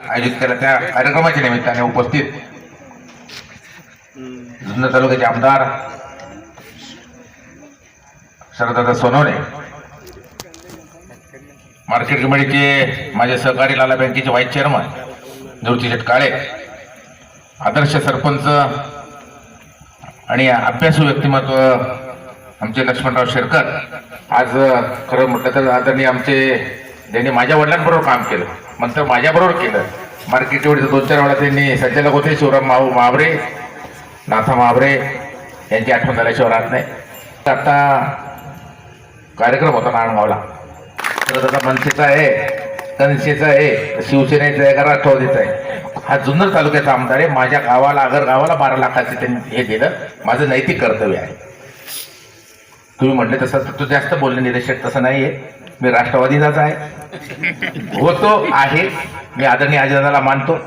आयोजित केला त्या कार्यक्रमाच्या निमित्ताने उपस्थित जुन्नर तालुक्याचे आमदार शरददादा सोनवणे मार्केट कमिटीचे माझे सहकारी लाला बँकेचे व्हाईस चेअरमन निवृत्तीशेठ काळे आदर्श सरपंच आणि अभ्यासू व्यक्तिमत्व आमचे लक्ष्मणराव शेरकर आज खरं म्हटलं तर आदरणीय आमचे ज्यांनी माझ्या वडिलांबरोबर काम केलं नंतर माझ्याबरोबर केलं मार्केट दोन चार वेळा त्यांनी संचालक होते शिवराम माऊ महाबरे नाथा महाबरे यांची आठवण झाल्याशिवाय राहत नाही. आता कार्यक्रम होता नारायणगावला तर आता मनसेचा आहे कनसेचा आहे शिवसेनेचा आहे का राष्ट्रवादीचा आहे? हा जुन्नर तालुक्याचा आमदार आहे. माझ्या गावाला आगर गावाला बारा लाखाचे त्यांनी हे दिलं. माझं नैतिक कर्तव्य आहे. तुम्ही म्हटले तसं तर तू जास्त बोलले निरीक्षक तसं नाही आहे मी राष्ट्रवादीचाच आहे. होतो आहे. मी आदरणीय आजीदादाला मानतो.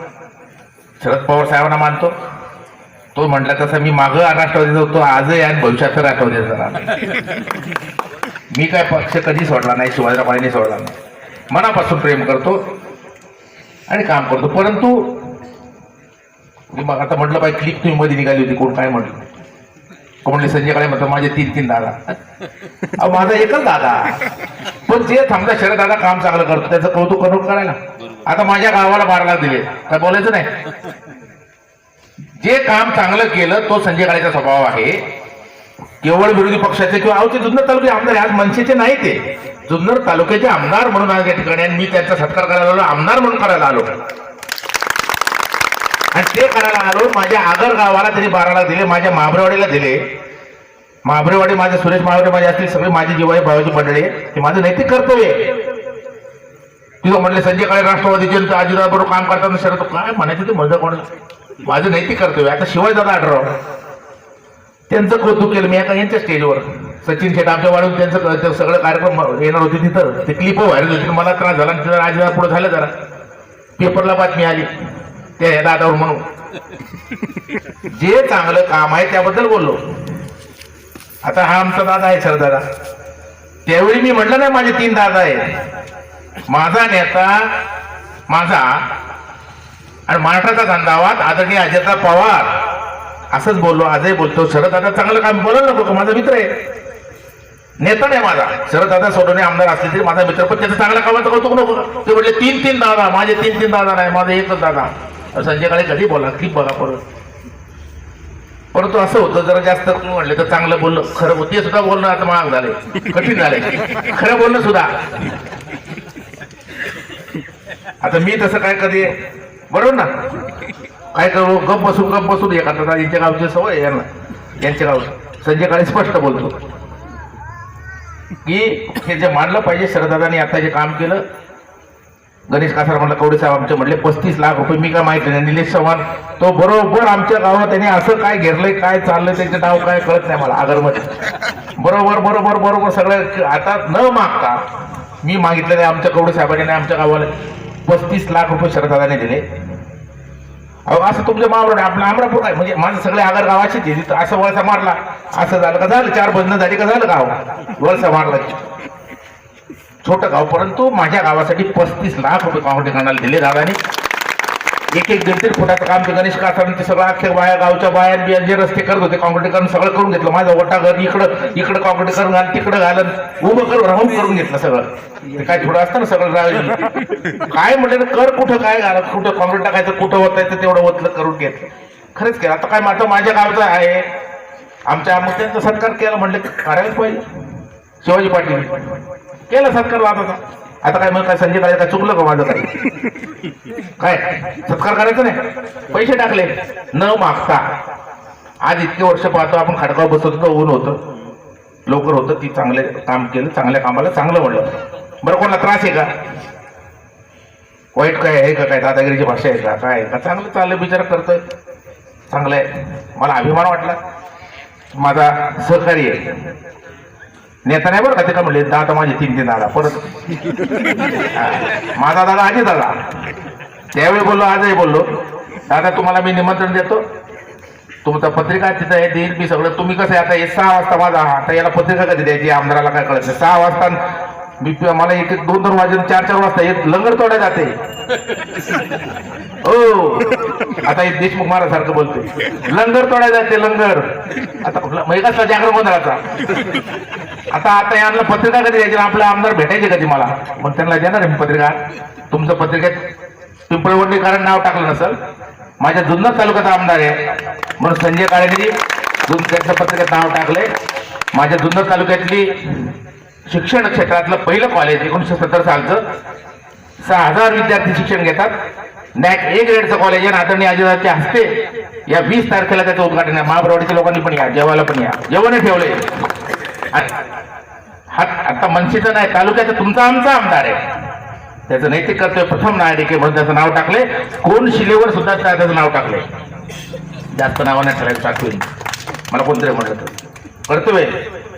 शरद पवार साहेबांना मानतो. तो म्हटला तसं मी मागं राष्ट्रवादीचा होतो आजही आणि भविष्यात राष्ट्रवादीचा राहणार. मी काय पक्ष कधी सोडला नाही शिवाजीराव सोडला नाही. मनापासून प्रेम करतो आणि काम करतो. परंतु मग आता म्हटलं पाहिजे क्लिप तुम्ही मध्ये निघाली होती कोण काय म्हटलं? कोण म्हणले संजय काळे म्हणतो माझे तीन तीन दादा. अहो माझा एकच दादा. पण जे थांबता शरद दादा काम चांगलं करतो त्याचं कौतुक करून करायला. आता माझ्या गावाला बारा लाख दिले. काय बोलायचं नाही. जे काम चांगलं केलं तो संजय काळेचा स्वभाव आहे. केवळ विरोधी पक्षाचे किंवा अहो ते जुन्नर तालुक्याचे आमदार. आज मनसेचे नाही ते. जुन्नर तालुक्याचे आमदार म्हणून आज या ठिकाणी आणि मी त्यांचा सत्कार करायला आलो आमदार म्हणून करायला आलो. आणि ते करायला आलो माझ्या आगर गावाला त्यांनी बारा लाख दिले माझ्या महाबरेवाडीला दिले. महाबरेवाडी माझे सुरेश महाबरे माझे असतील सगळे माझे जीवाई भावाची मंडळी हे ते माझं नैतिक कर्तव्य तिथं म्हणले संजय काळे राष्ट्रवादीचे आणि बरोबर काम करताना शरद काय म्हणायचं ते मजा कोण? माझं नैतिक कर्तव्य आता शिवाय दादा आढराव त्यांचं कौतुक केलं मी आता यांच्या स्टेजवर सचिन शेट आमच्या वाढून त्यांचं सगळं कार्यक्रम येणार होते तिथं. ते क्लिप व्हायरल होती. मला त्रास झाला तिथं आज पुढे झालं जरा. पेपरला बातमी आली. त्या ह्या दादावर म्हणून. जे चांगलं काम आहे त्याबद्दल बोललो. आता हा आमचा दादा आहे सरदारा त्यावेळी मी म्हटलं नाही माझे तीन दादा आहेत. माझा नेता माझा आणि महाराष्ट्राचा धंदावात आदरणीय अजितदा पवार. असंच बोललो आजही बोलतो. शरद दादा चांगलं काम बोलायला नको माझा मित्र आहे. नेता नाही माझा. शरददादा सोडवणे आमदार असले तरी माझा मित्र. पण त्याचं चांगल्या कामाचं कौतुक नको. ते म्हटले तीन तीन दादा माझे तीन तीन दादा नाही माझा एकच दादा. संध्याकाळी कधी बोला की बघा परत. परंतु असं होतं जरा जास्त म्हणलं तर चांगलं बोललं. खरं होतं. ते सुद्धा बोलणं आता महाग झाले कठीण झाले खरं बोलणं सुद्धा. आता मी तसं काय कधी बरोबर ना? काय करू? गप बसून गप बसून एखादा यांच्या गावची सवय यांना. यांच्या गाव संजय काळे स्पष्ट बोलतो. की हे जे मानलं पाहिजे शरदादांनी आता जे काम केलं गणेश कासार म्हणलं कवडे साहेब आमचे म्हणले पस्तीस लाख रुपये मी काय माहिती नाही निलेश चव्हाण तो बरोबर आमच्या गावात त्यांनी असं काय घेरलंय काय चाललंय त्याचं नाव काय कळत नाही मला आगरमध्ये. बरोबर बरोबर बरोबर सगळं आता न मागता मी मागितलं नाही आमच्या कवडे साहेबांनी नाही आमच्या गावाला पस्तीस लाख रुपये शरदादाने दिले. अहो असं तुमच्या मावळ आपलं आमरापूर काय म्हणजे माझं सगळे आगर गावाचे तिथं असं वळसा मारला. असं झालं का झालं? चार भजनं झाली का झालं गाव? वळसा मारला. छोटं गाव. परंतु माझ्या गावासाठी पस्तीस लाख रुपये काँग्रेस दिले दादानी. एक एक दीड दीड फुटाचं काम ते गणेश कासारांनी ते सगळं अख्ख्या बाया गावच्या बाया बिया जे रस्ते करत होते काँक्रिटीकरण सगळं करून घेतलं. माझं वटा घर इकडं इकडं काँक्रिटीकरण घाल तिकडं घालन. उभं करून राहून करून घेतलं सगळं. ते काय थोडं असतं ना सगळं काय म्हटलं ना, कर कुठं काय घालत कुठं काँक्रीट टाकायचं कुठं होतायचं तेवढं वतलं करून घेतलं. खरंच केलं. आता काय माझं माझ्या गावचं आहे. आमच्या मग त्यांचा सत्कार केला म्हटलं करायलाच पाहिजे. शिवाजी पाटील. केला सत्कार वादाचा आता काय मग काय संजय काय काय चुकलं का माझं काही? काय? सत्कार करायचं नाही? पैसे टाकले. न मागता. आज इतके वर्ष पाहतो आपण खडकाव बसत होतो ऊन होतं. लवकर होतं ती चांगले काम केलं चांगल्या कामाला चांगलं म्हणलं. बरं कोणाला त्रास आहे का? वाईट काय आहे का? काय दादागिरीची भाषा आहे का? काय आहे का? चांगलं चाललं विचार करतोय. चांगलं आहे. मला अभिमान वाटला. माझा सहकारी आहे. नेता नाही बरं का ते का म्हणले दादा माझे तीन तीन दादा परत. माझा दादा आजी दादा. त्यावेळी बोललो आजही बोललो दादा तुम्हाला मी निमंत्रण देतो. तुमचा पत्रिका तिथं आहे देईल मी सगळं. तुम्ही कसं आहे आता हे सहा वाजता माझा आता याला पत्रिका कधी द्यायची आमदाराला काय कळत सहा वाजता मी हो, मला एक एक दोन दोन वाजून चार चार वाजता येत लंगर तोडा जाते. हो. आता हे देशमुख महाराजांसारखं बोलतोय लंगर तोडा जाते लंगर. आता मग कसला जागर गोंधळाचा. आता आता यांना पत्रिका कधी द्यायची आपला आमदार भेटायचे कधी मला? मग त्यांना देणार मी पत्रिका. तुमचं पत्रिकेत कारण नाव टाकलं नसल. माझ्या जुन्नर तालुक्याचा आमदार आहे. म्हणून संजय काळेगिरी त्यांच्या पत्रिकेत नाव टाकलंय. माझ्या जुन्नर तालुक्यातली शिक्षण क्षेत्रातलं पहिलं कॉलेज एकोणीसशे सत्तर सालचं. सहा हजार विद्यार्थी शिक्षण घेतात. नॅक ए ग्रेडचं कॉलेज आहे. आदरणीय आजीदाच्या हस्ते या वीस तारखेला त्याचं उद्घाटन आहे. महाप्रवाडीच्या लोकांनी पण या जेवायला पण या. जेवण ठेवलंय. हा आता मनसेचं नाही तालुक्याचा तुमचा आमचा आमदार आहे. त्याचं नैतिक कर्तव्य प्रथम नागरिक म्हणून त्याचं नाव टाकले कोण शिलेवर सुद्धा त्याचं नाव टाकले जास्त नावं नाही ठरायचं टाकून मला कोणतरी म्हणलं तर कर्तव्य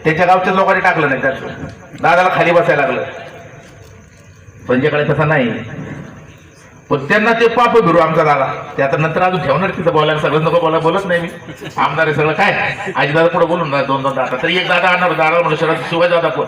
त्याच्या गावच्या लोकांनी टाकलं नाही त्याचं. दादाला खाली बसायला लागलं. संजयकडे तसा नाही. पण त्यांना ते पाप गुरु आमचा दादा. ते आता नंतर अजून ठेवणार तिथं बोलायला. सगळं नको बोला बोलत नाही मी. आमदार आहे सगळं. काय? आजी दादा पुढे बोलून दोन दोन दादा. तरी एक दादा आणणार दादा म्हणून शरद शिवाय दादा पण